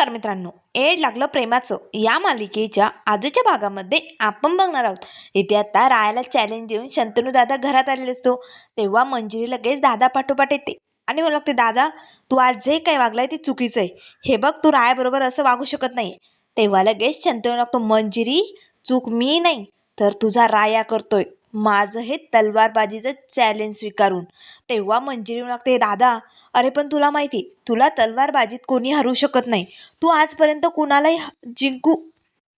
नमस्कार मित्रांनो. एड लागलं प्रेमाचं. या मालिकेच्या आजच्या भागामध्ये आपण बघणार आहोत. इथे आता रायाला चॅलेंज देऊन शंतनू दादा घरात आलेले असतो. तेव्हा मंजिरी लगेच दादा पाठोपाठ येते. आणि मला लागते दादा तू आज जे काही वागलाय ते चुकीचं आहे. हे बघ तू रायाबरोबर असं वागू शकत नाही. तेव्हा लगेच शंतनू लागतो मंजिरी चूक मी नाही तर तुझा राया करतोय. माझं हे तलवारबाजीचं चॅलेंज स्वीकारून. तेव्हा मंजिरी लागते दादा अरे पण तुला माहिती तुला तलवारबाजीत कोणी हरू शकत नाही. तू आजपर्यंत कुणालाही जिंकू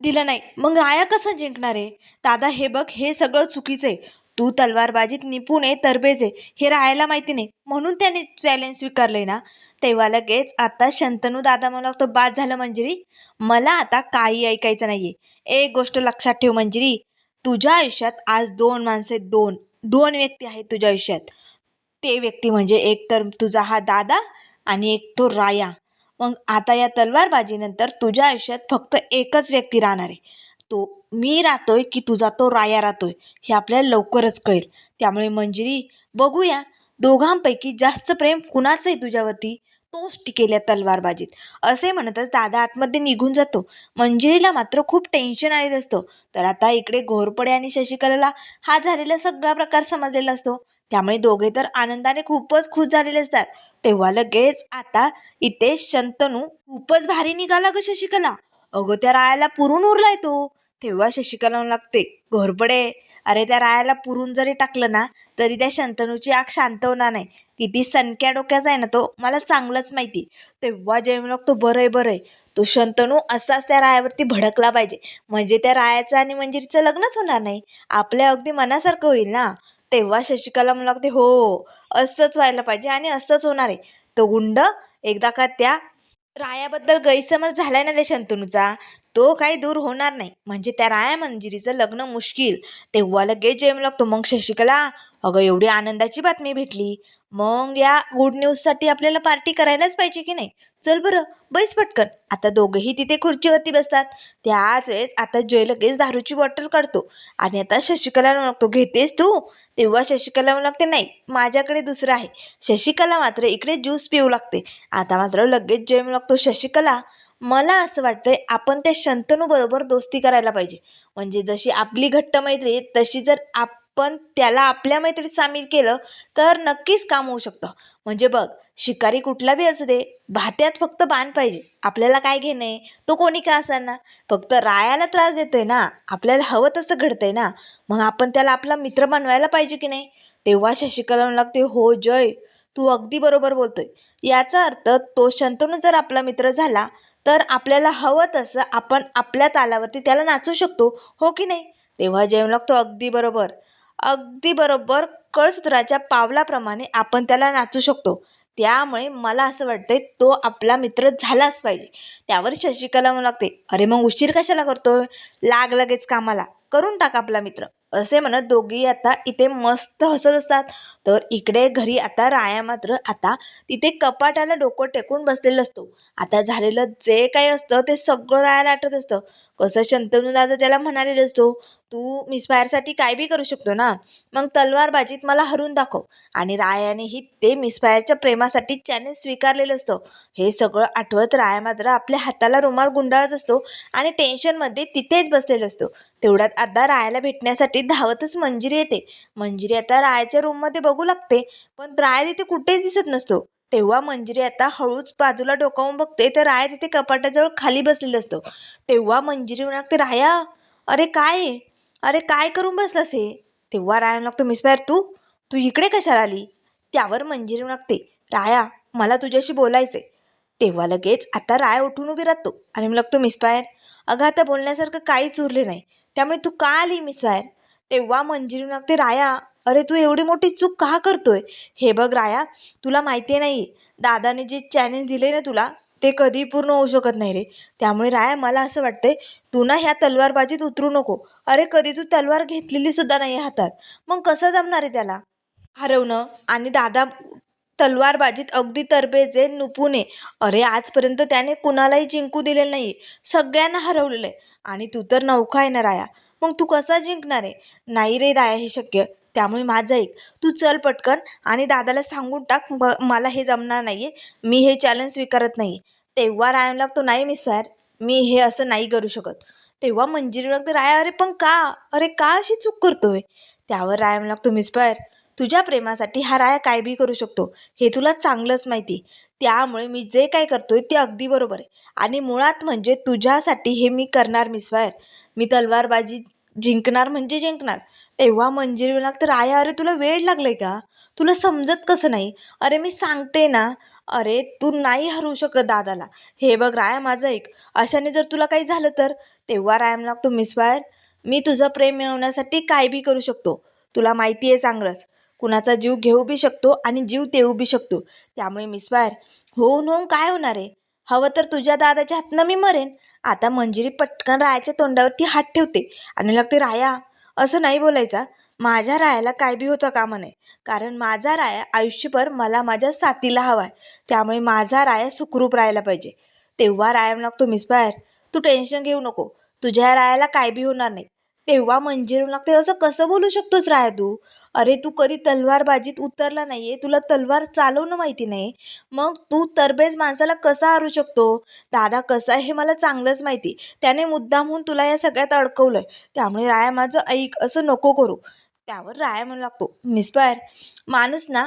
दिलं नाही. मग राया कसं जिंकणार आहे? दादा हे बघ हे सगळं चुकीचं आहे. तू तलवारबाजीत निपुण आहे तरबेज आहे. हे रायाला माहिती नाही. म्हणून त्याने चॅलेंज स्वीकारलंय ना. तेव्हा लगेच आता शंतनू दादा मला तो बाद झालं मंजिरी. मला आता काही ऐकायचं नाहीये. एक गोष्ट लक्षात ठेव मंजिरी. तुझ्या आयुष्यात आज दोन माणसे दोन दोन व्यक्ती आहेत तुझ्या आयुष्यात. ते व्यक्ती म्हणजे एक तर तुझा हा दादा आणि एक तो राया. मग आता या तलवारबाजीनंतर तुझ्या आयुष्यात फक्त एकच व्यक्ती राहणार आहे. तो मी राहतोय की तुझा तो राया राहतोय हे आपल्याला लवकरच कळेल. त्यामुळे मंजिरी बघूया. दोघांपैकी जास्त प्रेम कुणाचं आहे तुझ्यावरती तोच टिकेल्या तलवारबाजीत. असे म्हणतच दादा आतमध्ये निघून जातो. मंजिरीला मात्र खूप टेन्शन आलेलं असतं. तर आता इकडे घोरपडे आणि शशिकलाला हा झालेला सगळा प्रकार समजलेला असतो. त्यामुळे दोघे तर आनंदाने खूपच खुश झालेले असतात. तेव्हा लगेच आता इथे शंतनू खूपच भारी निघाला ग शशिकला. अगं त्या रायाला पुरून उरलाय तो. तेव्हा शशिकला लागते घोरपडे अरे त्या रायाला पुरून जरी टाकलं ना तरी त्या शंतनूची आग शांत होणार नाही. किती सनक्या डोक्याचा आहे ना तो मला चांगलंच माहिती. तेव्हा जेवण म्हणू लागतो बरं आहे बरं आहे तो शंतनू असाच त्या रायावरती भडकला पाहिजे. म्हणजे त्या रायाचं आणि मंजिरीचं लग्नच होणार नाही. आपल्या अगदी मनासारखं होईल ना. तेव्हा शशिकला म्हणू लागते हो असंच व्हायला पाहिजे आणि असंच होणार आहे. तो गुंड एकदा का त्या रायाबद्दल गैरसमज झालाय ना त्या शंतनूचा तो काही दूर होणार नाही. म्हणजे त्या राया मंजिरीचं लग्न मुश्किल. तेव्हा लगेच जेम लागतो मग शशिकला अगं एवढी आनंदाची बातमी भेटली. मग या गुड न्यूजसाठी आपल्याला पार्टी करायलाच पाहिजे की नाही? चल बरं बैस पटकन. आता दोघंही तिथे खुर्चीवरती बसतात. त्याच वेळेस आता जय लगेच दारूची बॉटल काढतो. आणि आता शशिकला लागतो घेतेस तू? तेव्हा शशिकला म्हणू लागते नाही माझ्याकडे दुसरं आहे. शशिकला मात्र इकडे ज्यूस पिऊ लागते. आता मात्र लगेच जय म्हणू लागतो शशिकला मला असं वाटतंय आपण त्या शंतनूबरोबर दोस्ती करायला पाहिजे. म्हणजे जशी आपली घट्ट मैत्री तशी जर आप पण त्याला आपल्या मैत्रीत सामील केलं तर नक्कीच काम होऊ शकतं. म्हणजे बघ शिकारी कुठला बी असू दे भात्यात फक्त बाण पाहिजे. आपल्याला काय घेणं आहे? तो कोणी का ना फक्त रायाला त्रास देतोय ना. आपल्याला हवं तसं घडतं आहे ना. मग आपण त्याला आपला मित्र बनवायला पाहिजे की नाही? तेव्हा शशिकला लागते हो जय तू अगदी बरोबर बोलतोय. याचा अर्थ तो शंतनू जर आपला मित्र झाला तर आपल्याला हवं तसं आपण आपल्या तालावरती त्याला नाचू शकतो. हो की नाही? तेव्हा जेवण लागतो अगदी बरोबर. अगदी बरोबर कळसूत्राच्या पावलाप्रमाणे आपण त्याला नाचू शकतो. त्यामुळे मला असं वाटतंय तो आपला मित्र झालाच पाहिजे. त्यावर शशिकला म्हणू लागते अरे मग उशीर कशाला करतोय? लाग लगेच कामाला. करून टाक आपला मित्र. असे म्हणत दोघी आता इथे मस्त हसत असतात. तर इकडे घरी आता राया मात्र आता तिथे कपाटाला डोकं टेकून बसलेलं असतो. आता झालेलं जे काही असतं ते सगळं रायाला आठवत असतं. कसं शंतनू दादा त्याला म्हणालेलं असतो तू मिसफायरसाठी काय बी करू शकतो ना? मग तलवारबाजीत मला हरून दाखव. आणि रायानेही ते मिसफायरच्या प्रेमासाठी चॅलेंज स्वीकारलेलं असतं. हे सगळं आठवत राया मात्र आपल्या हाताला रुमाल गुंडाळत असतो आणि टेन्शनमध्ये तिथेच बसलेलं असतो. तेवढ्यात आता रायाला भेटण्यासाठी धावतच मंजिरी येते. मंजिरी आता रायाच्या रूममध्ये बघ बघू लागते पण राया तिथे कुठेच दिसत नसतो. तेव्हा मंजिरी आता हळूच बाजूला डोकावून बघते तर राया तिथे कपाटाजवळ खाली बसलेलं असतं. तेव्हा मंजिरी लागते राया अरे काय अरे काय करून बसलास हे? तेव्हा राया लागतो मिसफायर तू? तू इकडे कशाला आली? त्यावर मंजिरी लागते राया मला तुझ्याशी बोलायचंय. तेव्हा लगेच आता राय उठून उभी राहतो आणि मग लागतो मिसफायर अगं आता बोलण्यासारखं काहीच उरले नाही. त्यामुळे तू का आली मिस बाहेर? तेव्हा मंजिरी लागते राया अरे तू एवढी मोठी चूक का करतोय? हे बघ राया तुला माहिती नाही दादाने जे चॅलेंज दिले ना तुला ते कधी पूर्ण होऊ शकत नाही रे. त्यामुळे राया मला असं वाटतंय तू ना ह्या तलवारबाजीत उतरू नको. अरे कधी तू तलवार घेतलेली सुद्धा नाही आहे हातात. मग कसं जमणार आहे त्याला? हरवणं आणि दादा तलवारबाजीत अगदी तरबेजे नुपुने अरे आजपर्यंत त्याने कुणालाही जिंकू दिलेलं नाही. सगळ्यांना हरवलेलं आहे. आणि तू तर नौखा आहे ना राया. मग तू कसा जिंकणार आहे? नाही रे राया हे शक्य. त्यामुळे माझं ऐक. तू चल पटकन आणि दादाला सांगून टाक ब मला हे जमणार नाही आहे मी हे चॅलेंज स्वीकारत नाही तेव्हा रायम लागतो नाही मिस फायर मी हे असं नाही करू शकत. तेव्हा मंजिरी लागतो राया अरे पण का? अरे का अशी चूक करतोय? त्यावर रायम लागतो मिस फायर तुझ्या प्रेमासाठी हा राया काय बी करू शकतो? हे तुला चांगलंच माहिती. त्यामुळे मी जे काय करतोय ते अगदी बरोबर आहे. आणि मुळात म्हणजे तुझ्यासाठी हे मी करणार मिस फायर मी तलवारबाजी जिंकणार म्हणजे जिंकणार. तेव्हा मंजिरी लागतं राया अरे तुला वेळ लागलाय का? तुला समजत कसं नाही? अरे मी सांगते ना. अरे तू नाही हरवू शकत दादाला. हे बघ राया माझं ऐक अशाने जर तुला काही झालं तर? तेव्हा रायाम लागतो मिस फायर मी तुझं प्रेम मिळवण्यासाठी काय बी करू शकतो? तुला माहिती आहे चांगलंच. कुणाचा जीव घेऊ बी शकतो आणि जीव देऊ बी शकतो. त्यामुळे मिस फायर होऊन होऊन काय होणार आहे? हवं तर तुझ्या दादाच्या हातनं मी मरेन. आता मंजिरी पटकन रायाच्या तोंडावरती हात ठेवते आणि लागते राया असं नाही बोलायचा. माझ्या रायाला काय बी होतं कामा नये कारण माझा राया आयुष्यभर मला माझ्या साथीला हवा आहे त्यामुळे माझा राया सुखरूप राहायला पाहिजे. तेव्हा राया लागतो मिस बाहेर. तू टेन्शन घेऊ नको. तुझ्या रायाला काय बी होणार नाही. तेव्हा मंजिरून लागते असं कसं बोलू शकतोस राया तू? अरे तू कधी तलवारबाजीत उतरला नाही आहे तुला तलवार चालवणं माहिती नाही. मग तू तरबेज माणसाला कसा हरू शकतो? दादा कसा आहे हे मला चांगलंच माहिती. त्याने मुद्दामहून तुला या सगळ्यात अडकवलं आहे त्यामुळे राया माझं ऐक असं नको करू. त्यावर राया म्हणू लागतो मिस्पायर माणूस ना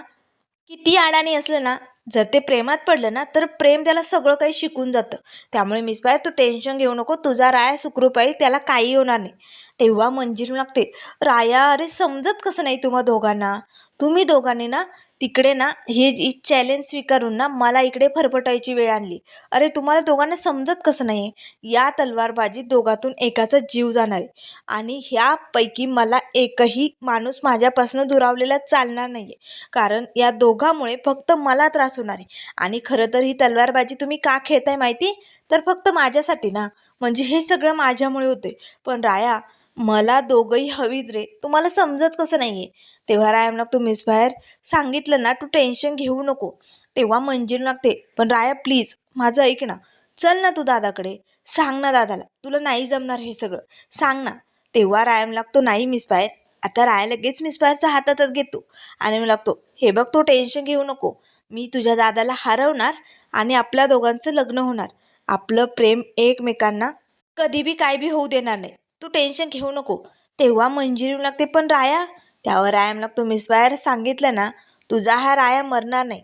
किती अडाणी असलं ना जर ते प्रेमात पडलं ना तर प्रेम त्याला सगळं काही शिकून जातं. त्यामुळे मिसबाय तू टेन्शन घेऊ नको तुझा राया सुखरूप आहे त्याला काही होणार नाही. तेव्हा मंजिरी लागते. राया अरे समजत कसं नाही तुम्हा दोघांना? तुम्ही दोघांनी ना तिकडे ना हे चॅलेंज स्वीकारून ना मला इकडे फरफटायची वेळ आणली. अरे तुम्हाला दोघांना समजत कसं नाही या तलवारबाजीत दोघातून एकाचा जीव जाणार आहे. आणि ह्यापैकी मला एकही माणूस माझ्यापासून दुरावलेला चालणार नाही आहे कारण या दोघांमुळे फक्त मला त्रास होणार आहे. आणि खरं तर ही तलवारबाजी तुम्ही का खेळताय माहिती? तर फक्त माझ्यासाठी ना. म्हणजे हे सगळं माझ्यामुळे होते पण राया मला दोघंही हवीत रे. तुम्हाला समजत कसं नाही आहे तेव्हा रायम तू मिस बाहेर सांगितलं ना तू टेन्शन घेऊ नको. तेव्हा मंजिरी लागते पण राया प्लीज माझं ऐक ना. चल ना तू दादाकडे. सांग ना दादाला. तुला नाही जमणार हे सगळं. सांग ना. तेव्हा रायम लागतो नाही मिस बाहेर. आता राया लगेच मिस बाहेरचा हातातच घेतो. आणि मी लागतो हे बघ तू टेन्शन घेऊ नको. मी तुझ्या दादाला हरवणार आणि आपल्या दोघांचं लग्न होणार. आपलं प्रेम एकमेकांना कधी बी काय बी होऊ देणार नाही. तू टेन्शन घेऊ नको. तेव्हा मंजिरी लागते पण राया त्यावर रायाम लागतो मिस बाहेर सांगितलं ना तुझा हा राया मरणार नाही.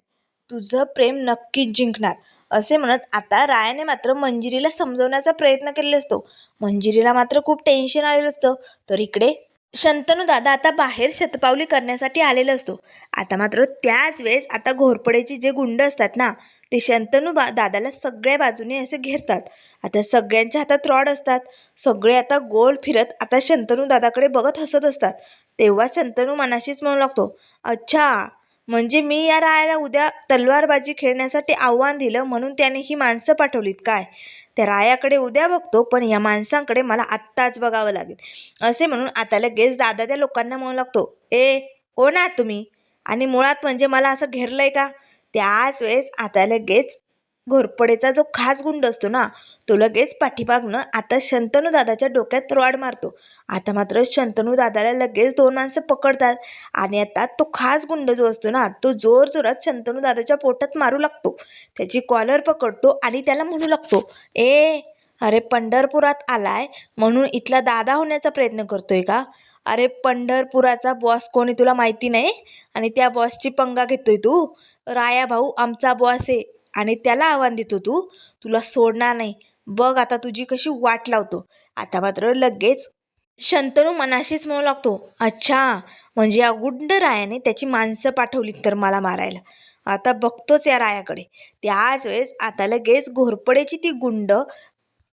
तुझं प्रेम नक्कीच जिंकणार. असे म्हणत आता रायाने मात्र मंजिरीला समजवण्याचा प्रयत्न केलेला असतो. मंजिरीला मात्र खूप टेन्शन आलेलं असतं. तर इकडे शंतनू दादा आता बाहेर शतपावली करण्यासाठी आलेला असतो. आता मात्र त्याच वेळेस आता घोरपडेचे जे गुंड असतात ना ते शंतनू बा दादाला सगळ्या बाजूने असे घेरतात. आता सगळ्यांच्या हातात रॉड असतात. सगळे आता गोल फिरत आता शंतनू दादाकडे बघत हसत असतात. तेव्हा शंतनू मनाशीच म्हणू लागतो अच्छा म्हणजे मी या रायाला उद्या तलवारबाजी खेळण्यासाठी आव्हान दिलं म्हणून त्याने ही माणसं पाठवलीत काय? त्या रायाकडे उद्या बघतो पण या माणसांकडे मला आत्ताच बघावं लागेल. असे म्हणून आता लगेच दादा त्या लोकांना म्हणू लागतो ए कोण आहात तुम्ही? आणि मुळात म्हणजे मला असं घेरलं आहे का? त्याच वेळेस आता लगेच घोरपडेचा जो खास गुंड असतो ना तो लगेच पाठीमागनं आता शंतनू दादाच्या डोक्यात रॉड मारतो. आता मात्र शंतनू दादाला लगेच दोन माणसं पकडतात आणि आता तो खास गुंड जो असतो ना तो जोर जोरात शंतनू दादाच्या पोटात मारू लागतो. त्याची कॉलर पकडतो आणि त्याला म्हणू लागतो ए अरे पंढरपुरात आलाय म्हणून इथला दादा होण्याचा प्रयत्न करतोय का? अरे पंढरपुराचा बॉस कोणी तुला माहिती नाही? आणि त्या बॉसची पंगा घेतोय तू. राया भाऊ आमचा बॉस आहे आणि त्याला आव्हान देतो तू. तुला सोडणार नाही. बघ आता तुझी कशी वाट लावतो. आता मात्र लगेच शंतनू मनाशीच म्हणू लागतो अच्छा म्हणजे या गुंड रायाने त्याची माणसं पाठवली तर मला मारायला. आता बघतोच या रायाकडे. त्याच वेळेस आता लगेच घोरपडेची ती गुंड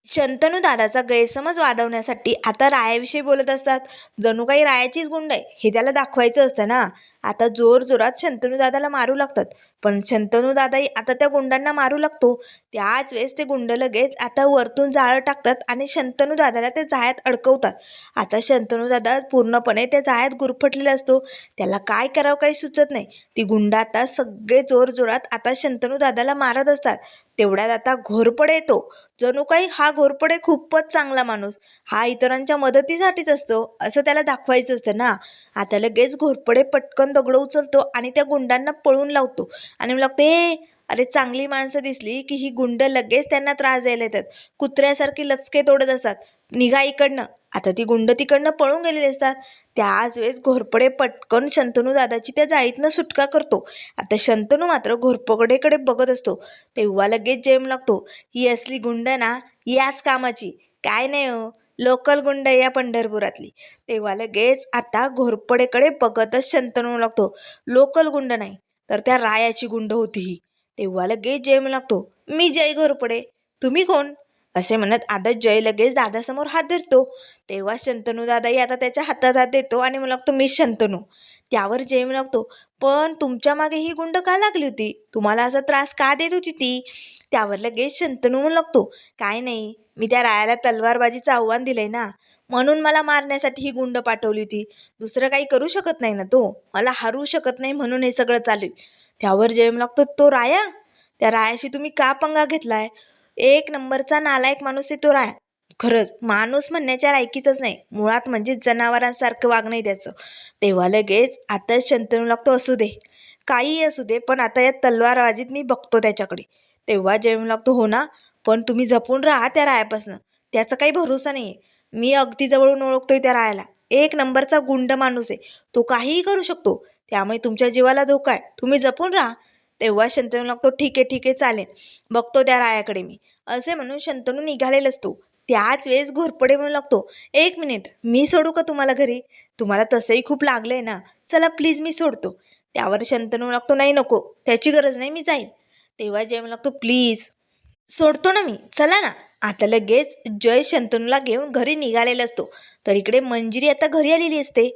शंतनू दादाचा गैरसमज वाढवण्यासाठी आता रायाविषयी बोलत असतात. जणू काही रायाचीच गुंड आहे हे त्याला दाखवायचं असतं ना. आता जोर जोरात शंतनू दादाला मारू लागतात. पण शंतनू दादाही आता त्या गुंडांना मारू लागतो. त्याच वेळेस ते गुंड लगेच आता वरतून जाळं टाकतात आणि शंतनू दादाला ते जाळ्यात अडकवतात. आता शंतनू दादा पूर्णपणे त्या जाळ्यात गुरफटलेला असतो. त्याला काय करावं काही सुचत नाही. ती गुंड आता सगळे जोर जोरात आता शंतनू दादाला मारत असतात. तेवढ्यात आता घोरपडे येतो. जणू काही हा घोरपडे खूपच चांगला माणूस. हा इतरांच्या मदतीसाठीच असतो असं त्याला दाखवायचं असतं ना. आता लगेच घोरपडे पटकन दगडं उचलतो आणि त्या गुंडांना पळून लावतो. आणि लागतो ए अरे चांगली माणसं दिसली की ही गुंड लगेच त्यांना त्रास द्यायला येतात. कुत्र्यासारखी लचके तोडत असतात. निघा इकडनं. आता ती गुंड तिकडनं पळून गेलेली असतात. त्याच वेळेस घोरपडे पटकन शंतनू दादाची त्या जाळीतनं सुटका करतो. आता शंतनू मात्र घोरपडेकडे बघत असतो. तेव्हा लगेच जेम लागतो. ही असली गुंड ना याच कामाची. काय नाही हो लोकल गुंड या पंढरपुरातली. तेव्हा लगेच आता घोरपडेकडे बघतच शंतनू लागतो. लोकल गुंड नाही तर त्या रायाची गुंड होती ही. तेव्हा लगेच जेम लागतो. मी जय घोरपडे. तुम्ही कोण? असे म्हणत आदत जय लगेच दादासमोर हात धरतो. तेव्हा शंतनू दादाही आता त्याच्या हातात हात देतो आणि मला लागतो मी शंतनू. त्यावर जय लागतो पण तुमच्या मागे ही गुंड का लागली होती? तुम्हाला असा त्रास का देत होती ती? त्यावर लगेच शंतनू म्हणू लागतो काय नाही मी त्या रायाला तलवारबाजीचं आव्हान दिलंय ना म्हणून मला मारण्यासाठी ही गुंड पाठवली होती. दुसरं काही करू शकत नाही ना तो? मला हरू शकत नाही म्हणून हे सगळं चालू आहे. त्यावर जय लागतो तो राया? त्या रायाशी तुम्ही का पंगा घेतलाय? एक नंबरचा नालायक माणूस आहे तो राया. खरंच माणूस म्हणण्याच्या लायकीचंच नाही. मुळात म्हणजे जनावरांसारखं वागणं आहे त्याचं. तेव्हा लगेच आता शंतनू लागतो असू दे. काहीही असू दे पण आता या तलवारबाजीत मी बघतो त्याच्याकडे. तेव्हा जेवण लागतो हो ना? पण तुम्ही जपून राहा त्या रायापासनं. त्याचा काही भरोसा नाही आहे मी अगदी जवळून ओळखतोय त्या रायाला. एक नंबरचा गुंड माणूस आहे. तो काहीही करू शकतो. त्यामुळे तुमच्या जीवाला धोका आहे. तुम्ही जपून राहा. तेव्हा शंतनू लागतो ठीक आहे ठीक आहे चालेल. बघतो त्या रायाकडे मी. असे म्हणून शंतनू निघालेला असतो त्याच वेळेस घोरपडे म्हणू लागतो एक मिनिट मी सोडू का तुम्हाला घरी? तुम्हाला तसंही खूप लागलंय ना. चला प्लीज मी सोडतो. त्यावर शंतनू लागतो नाही नको त्याची गरज नाही मी जाईन. तेव्हा जय म्हणू लागतो प्लीज सोडतो ना मी चला ना. आता लगेच जय शंतनूला घेऊन घरी निघालेला असतो. तर इकडे मंजिरी आता घरी आलेली असते.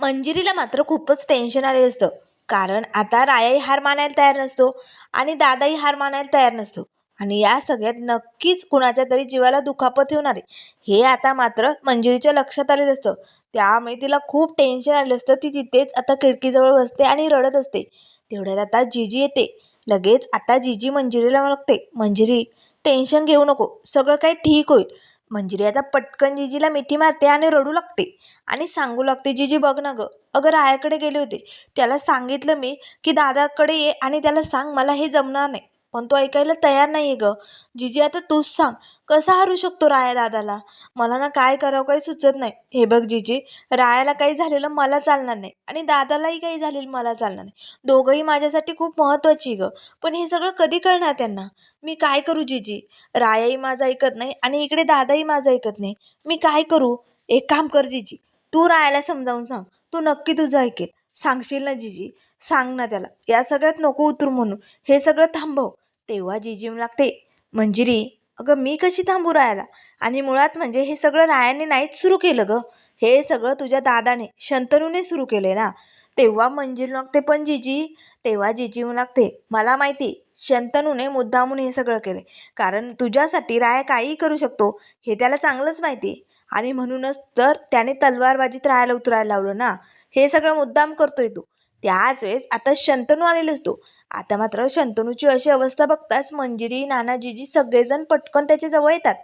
मंजिरीला मात्र खूपच टेन्शन आलेलं असतं. कारण आता रायाही हार मानायला तयार नसतो आणि दादाही हार मानायला तयार नसतो. आणि या सगळ्यात नक्कीच कुणाच्या तरी जीवाला दुखापत होणार आहे. हे आता मात्र मंजुरीच्या लक्षात आलेलं असतं. त्यामुळे तिला खूप टेन्शन आलेलं असतं. ती तिथेच आता खिडकीजवळ बसते आणि रडत असते. तेवढ्यात आता जिजी येते. लगेच आता जिजी मंजिरीला लागते मंजिरी टेन्शन घेऊ नको. सगळं काही ठीक होईल. मंजिरी आता पटकन जिजीला मिठी मारते आणि रडू लागते. आणि सांगू लागते जिजी बघ ना गं अगं रायाकडे गेले होते. त्याला सांगितलं मी की दादाकडे ये आणि त्याला सांग मला हे जमणार नाही. पण तो ऐकायला तयार नाही आहे गं. जिजी आता तूच सांग कसा हरू शकतो राया दादाला? मला ना काय करावं काही सुचत नाही. हे बघ जिजी रायाला काही झालेलं मला चालणार नाही आणि दादालाही काही झालेलं मला चालणार नाही. दोघंही माझ्यासाठी खूप महत्त्वाची गं पण हे सगळं कधी कळणार त्यांना? मी काय करू जिजी? रायाही माझं ऐकत नाही आणि इकडे दादाही माझं ऐकत नाही. मी काय करू? एक काम कर जिजी तू रायाला समजावून सांग. तू नक्की तुझं ऐकेल. सांगशील ना जिजी? सांग ना त्याला. या सगळ्यात नको उतरू म्हणून. हे सगळं थांबव. तेव्हा जिजी लागते. मंजिरी अगं मी कशी थांबू रायाला आणि मुळात म्हणजे हे सगळं रायाने नाहीच सुरू केलं गं. हे सगळं तुझ्या दादाने शंतनूने सुरू केले ना? तेव्हा मंजिरी लागते पण जिजी तेव्हा जिजी लागते. मला माहिती शंतनूने मुद्दामून हे सगळं केले कारण तुझ्यासाठी राया काहीही करू शकतो हे त्याला चांगलंच माहिती. आहे आणि म्हणूनच तर त्याने तलवारबाजीत राहायला उतरायला लावलं ना? हे सगळं मुद्दाम करतोय तू. त्याच वेळेस आता शंतनू आलेला असतो आता मात्र शंतनूची अशी अवस्था बघताच मंजिरी नाना जिजी सगळेजण पटकन त्याच्याजवळ येतात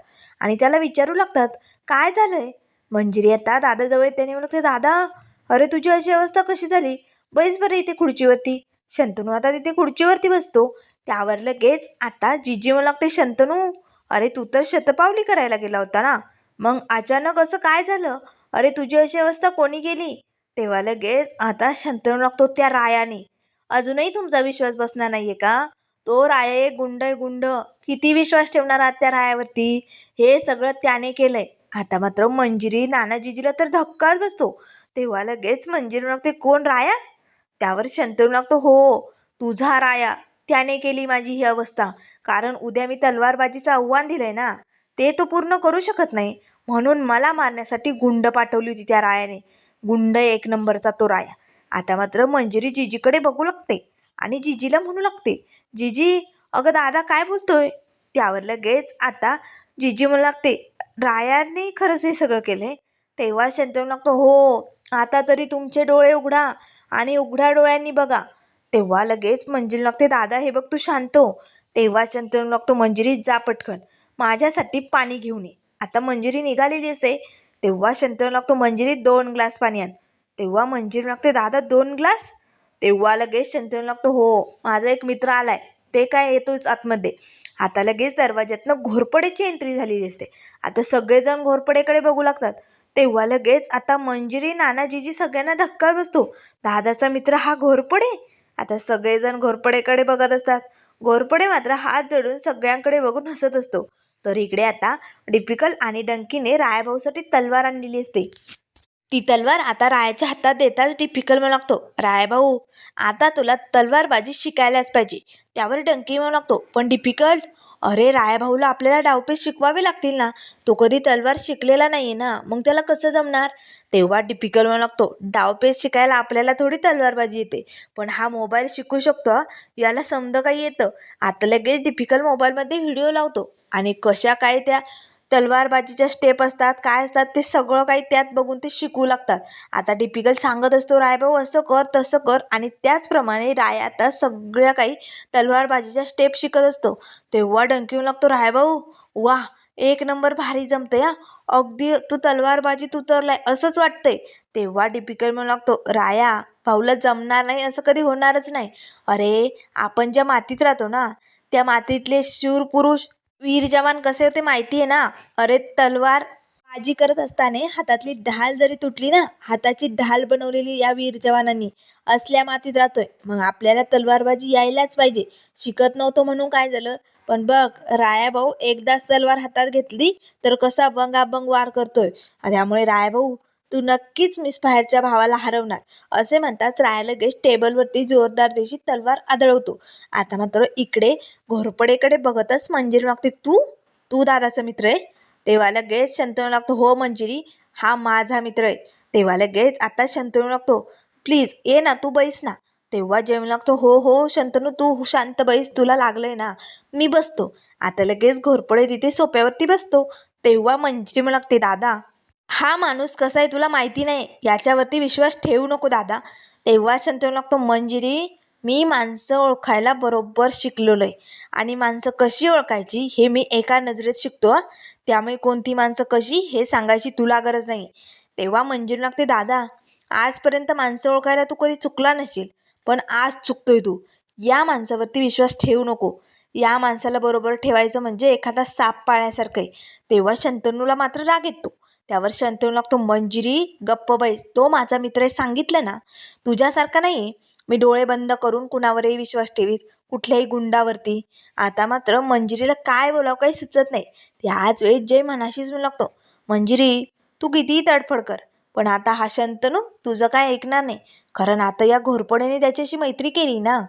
आणि त्याला विचारू लागतात काय झालंय? मंजिरी आता दादाजवळ येते. आणि म्हणते दादा अरे तुझी अशी अवस्था कशी झाली? बैस बरं इथे खुर्चीवरती. शंतनू आता तिथे खुर्चीवरती बसतो. त्यावर लगेच आता जिजी मला लागते शंतनू अरे तू तर शतपावली करायला गेला होता ना? मग अचानक असं काय झालं? अरे तुझी अशी अवस्था कोणी केली? तेव्हा लगेच आता शंतनू लागतो त्या रायाने. अजूनही तुमचा विश्वास बसणार नाहीये का? तो राया एक गुंड आहे गुंड. किती विश्वास ठेवणार आहात त्या रायावरती? हे सगळं त्याने केलंय. आता मात्र मंजिरी नानाजीजीला तर धक्काच बसतो. तेव्हा लगेच मंजिरी लागते कोण राया? त्यावर शंतनू लागतो हो तुझा राया. त्याने केली माझी ही अवस्था. कारण उद्या मी तलवारबाजीचं आव्हान दिलंय ना ते तो पूर्ण करू शकत नाही. म्हणून मला मारण्यासाठी गुंड पाठवली होती त्या रायाने. गुंड एक नंबरचा तो राया. आता मात्र मंजिरी जिजीकडे बघू लागते आणि जिजीला म्हणू लागते जिजी अगं दादा काय बोलतोय? त्यावर लगेच आता जिजी म्हणू लागते रायाने खरंच हे सगळं केलंय? तेव्हा शंतनू लागतो हो आता तरी तुमचे डोळे उघडा आणि उघड्या डोळ्यांनी बघा. तेव्हा लगेच मंजिरी लागते दादा हे बघ तू शांत हो. तेव्हा शंतनू लागतो मंजिरी जा पटकन माझ्यासाठी पाणी घेऊन ये. आता मंजिरी निघालेली असते तेव्हा शंतनू लागतो मंजिरी दोन ग्लास पाणी आण. तेव्हा मंजिरी लागते दादा दोन ग्लास? तेव्हा लगेच शंतनू लागतो हो माझा एक मित्र आलाय ते काय येतोच आतमध्ये. आता लगेच दरवाज्यातनं घोरपडेची एंट्री झालेली असते आता सगळेजण घोरपडेकडे बघू लागतात. तेव्हा लगेच आता मंजिरी नानाजीजी सगळ्यांना धक्का बसतो. दादाचा मित्र हा घोरपडे? आता सगळेजण घोरपडेकडे बघत असतात. घोरपडे मात्र हात जडून सगळ्यांकडे बघून हसत असतो. तर इकडे आता डिपिकल आणि डंकीने रायाभाऊसाठी तलवार आणलेली असते. ती तलवार आता रायाच्या हातात देताच डिफिकल म्हणू लागतो रायभाऊ आता तुला तलवारबाजी शिकायलाच पाहिजे. त्यावर डंकी म्हणू लागतो पण डिफिकल्ट अरे रायाभाऊला आपल्याला डावपेच शिकवावे लागतील ना? तो कधी तलवार शिकलेला नाही आहे ना? मग त्याला कसं जमणार? तेव्हा डिफिकल्ट म्हणू लागतो डावपेच शिकायला आपल्याला थोडी तलवारबाजी येते पण हा मोबाईल शिकू शकतो याला समजं काही येतं. आता लगेच डिफिकल्ट मोबाईलमध्ये व्हिडिओ लावतो. आणि कशा काय त्या तलवारबाजीच्या स्टेप असतात काय असतात ते सगळं काही त्यात बघून ते शिकू लागतात. आता डिपिकल सांगत असतो रायभाऊ असं कर तसं कर. आणि त्याचप्रमाणे राय आता सगळ्या काही तलवारबाजीच्या स्टेप शिकत असतो. तेव्हा डंकी येऊ लागतो रायभाऊ वा एक नंबर भारी जमतं या अगदी तू तलवारबाजी तू असंच वाटतंय. तेव्हा डिपिकल म्हणू लागतो राया भाऊला जमणार नाही असं कधी होणारच नाही. अरे आपण ज्या मातीत राहतो ना त्या मातीतले शूर पुरुष वीर जवान कसे होते माहिती आहे ना? अरे तलवार बाजी करत असताना हातातली ढाल जरी तुटली ना हाताची ढाल बनवलेली या वीर जवानांनी असल्या मातीत राहतोय. मग आपल्याला तलवारबाजी यायलाच पाहिजे. शिकत नव्हतो म्हणून काय झालं? पण बघ रायाभाऊ एकदाच तलवार हातात घेतली तर कसा अभंग अभंग वार करतोय. त्यामुळे रायाभाऊ तू नक्कीच मिस बाहेरच्या भावाला हरवणार असे म्हणताच राया लगेच टेबलवरती जोरदार देशी तलवार आदळवतो. आता मात्र इकडे घोरपडेकडे बघतच मंजिरी लागते तू? तू दादाचा मित्र आहे? तेव्हा लगेच शंतनू लागतो हो मंजिरी हा माझा मित्र आहे. तेव्हा लगेच आता शंतनू लागतो प्लीज ये ना तू बैस ना. तेव्हा जेवण लागतो हो हो शंतनू तू शांत बैस तुला लागलंय ना मी बसतो. आता लगेच घोरपडे तिथे सोप्यावरती बसतो. तेव्हा मंजिरी म्हणू लागते दादा हा माणूस कसा आहे तुला माहिती नाही? याच्यावरती विश्वास ठेवू नको दादा. तेव्हा शंतनू लागतो मंजिरी मी माणसं ओळखायला बरोबर शिकलेलो आहे आणि माणसं कशी ओळखायची हे मी एका नजरेत शिकतो हं. त्यामुळे कोणती माणसं कशी हे सांगायची तुला गरज नाही. तेव्हा मंजूर लागते दादा आजपर्यंत माणसं ओळखायला तू कधी चुकला नसशील पण आज चुकतोय तू. या माणसावरती विश्वास ठेवू नको. या माणसाला बरोबर ठेवायचं म्हणजे एखादा साप पाळण्यासारखं आहे. तेव्हा शंतनूला मात्र राग येतो. त्यावर शंतनू लागतो मंजिरी गप्प बैस. तो माझा मित्र आहे सांगितलं ना तुझ्यासारखा नाही मी डोळे बंद करून कुणावरही विश्वास ठेवीत कुठल्याही गुंडावरती. आता मात्र मंजिरीला काय बोलावं काही सुचत नाही. त्याच वेळेस जय मनाशीच म्हणू लागतो. मंजिरी तू कितीही तडफड कर पण आता हा शंतनू तुझं काय ऐकणार नाही. कारण आता या घोरपडेने त्याच्याशी मैत्री केली ना.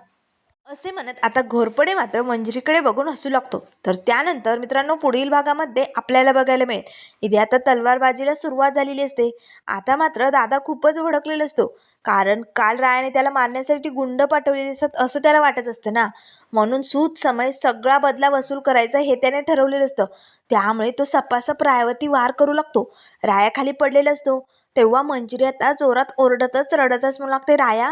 असे म्हणत आता घोरपडे मात्र मंजिरीकडे बघून हसू लागतो. तर त्यानंतर मित्रांनो पुढील भागामध्ये आपल्याला बघायला मिळेल. इथे आता तलवारबाजीला सुरुवात झालेली असते. आता मात्र दादा खूपच भडकलेला असतो. कारण काल रायाने त्याला मारण्यासाठी गुंड पाठवलेले असतात असं त्याला वाटत असतं ना? म्हणून सूत समय सगळा बदला वसूल करायचा हे त्याने ठरवलेलं असतं. त्यामुळे तो सपासप रायावरती वार करू लागतो. रायाखाली पडलेला असतो. तेव्हा मंजिरी आता जोरात ओरडतच रडतच म्हणू लागते राया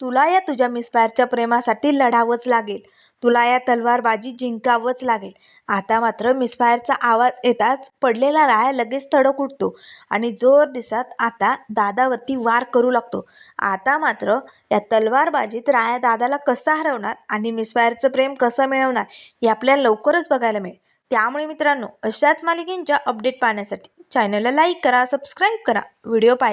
तुला या तुझ्या मिसफायरच्या प्रेमासाठी लढावंच लागेल. तुला या तलवारबाजी जिंकावंच लागेल. आता मात्र मिसफायरचा आवाज येताच पडलेला राय लगेच तडक उठतो आणि जोर दिसत आता दादावरती वार करू लागतो. आता मात्र या तलवारबाजीत राया दादाला कसा हरवणार आणि मिसफायरचं प्रेम कसं मिळवणार हे आपल्याला लवकरच बघायला मिळेल. त्यामुळे मित्रांनो अशाच मालिकेंच्या अपडेट पाहण्यासाठी चॅनलला लाईक करा सबस्क्राईब करा. व्हिडिओ पाहिजे